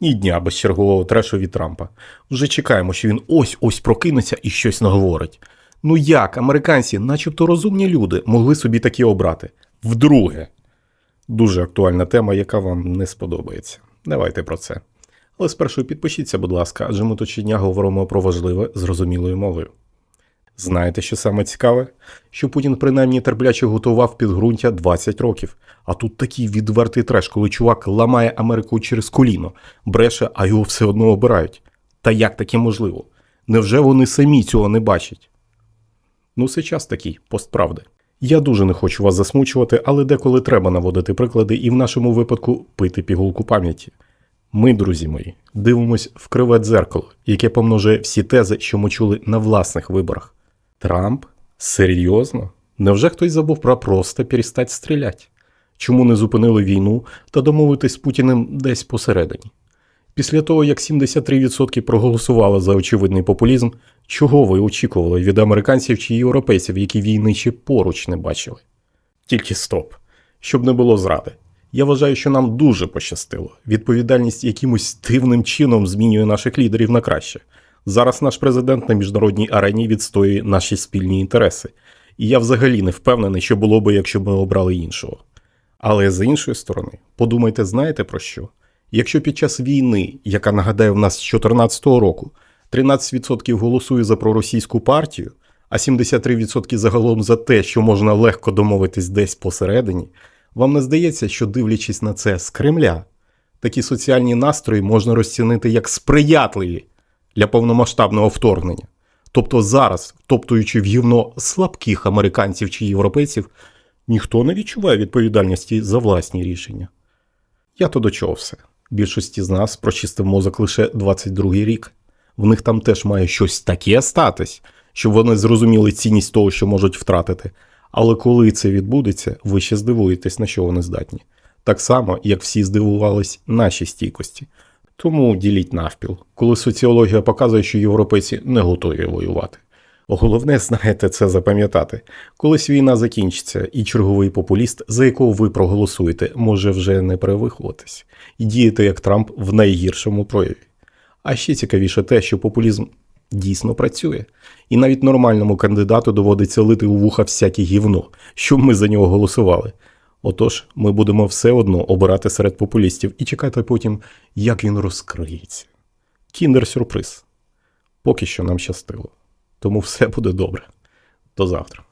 Ні дня без чергового трешу від Трампа. Вже чекаємо, що він ось-ось прокинеться і щось наговорить. Ну як, американці, начебто розумні люди, могли собі такі обрати. Вдруге. Дуже актуальна тема, яка вам не сподобається. Давайте про це. Але спершу підпишіться, будь ласка, адже ми то щодня говоримо про важливе зрозумілою мовою. Знаєте, що саме цікаве? Що Путін принаймні терпляче готував підґрунтя 20 років. А тут такий відвертий треш, коли чувак ламає Америку через коліно, бреше, а його все одно обирають. Та як таке можливо? Невже вони самі цього не бачать? Ну, це час такий, постправди. Я дуже не хочу вас засмучувати, але деколи треба наводити приклади і в нашому випадку пити пігулку пам'яті. Ми, друзі мої, дивимось в криве дзеркало, яке помножує всі тези, що ми чули на власних виборах. Трамп? Серйозно? Невже хтось забув про просто перестать стріляти? Чому не зупинили війну та домовитись з Путіним десь посередині? Після того, як 73% проголосували за очевидний популізм, чого ви очікували від американців чи європейців, які війни ще поруч не бачили? Тільки стоп, щоб не було зради. Я вважаю, що нам дуже пощастило. Відповідальність якимось дивним чином змінює наших лідерів на краще. Зараз наш президент на міжнародній арені відстоює наші спільні інтереси. І я взагалі не впевнений, що було би, якщо ми обрали іншого. Але з іншої сторони, подумайте, знаєте про що? Якщо під час війни, яка нагадаю в нас з 2014 року, 13% голосує за проросійську партію, а 73% загалом за те, що можна легко домовитись десь посередині, вам не здається, що дивлячись на це з Кремля, такі соціальні настрої можна розцінити як сприятливі для повномасштабного вторгнення. Тобто зараз, топтуючи в гівно слабких американців чи європейців, ніхто не відчуває відповідальності за власні рішення. Я то до чого все. Більшості з нас прочистив мозок лише 22-й рік. В них там теж має щось таке статись, щоб вони зрозуміли цінність того, що можуть втратити. Але коли це відбудеться, ви ще здивуєтесь, на що вони здатні. Так само, як всі здивувались нашій стійкості. Тому діліть навпіл, коли соціологія показує, що європейці не готові воювати. Головне, знаєте, це запам'ятати. Колись війна закінчиться, і черговий популіст, за якого ви проголосуєте, може вже не перевиховуватись і діяти як Трамп в найгіршому прояві. А ще цікавіше те, що популізм дійсно працює, і навіть нормальному кандидату доводиться лити у вуха всяке гівно, щоб ми за нього голосували. Отож, ми будемо все одно обирати серед популістів і чекати потім, як він розкриється. Кіндер-сюрприз. Поки що нам щастило. Тому все буде добре. До завтра.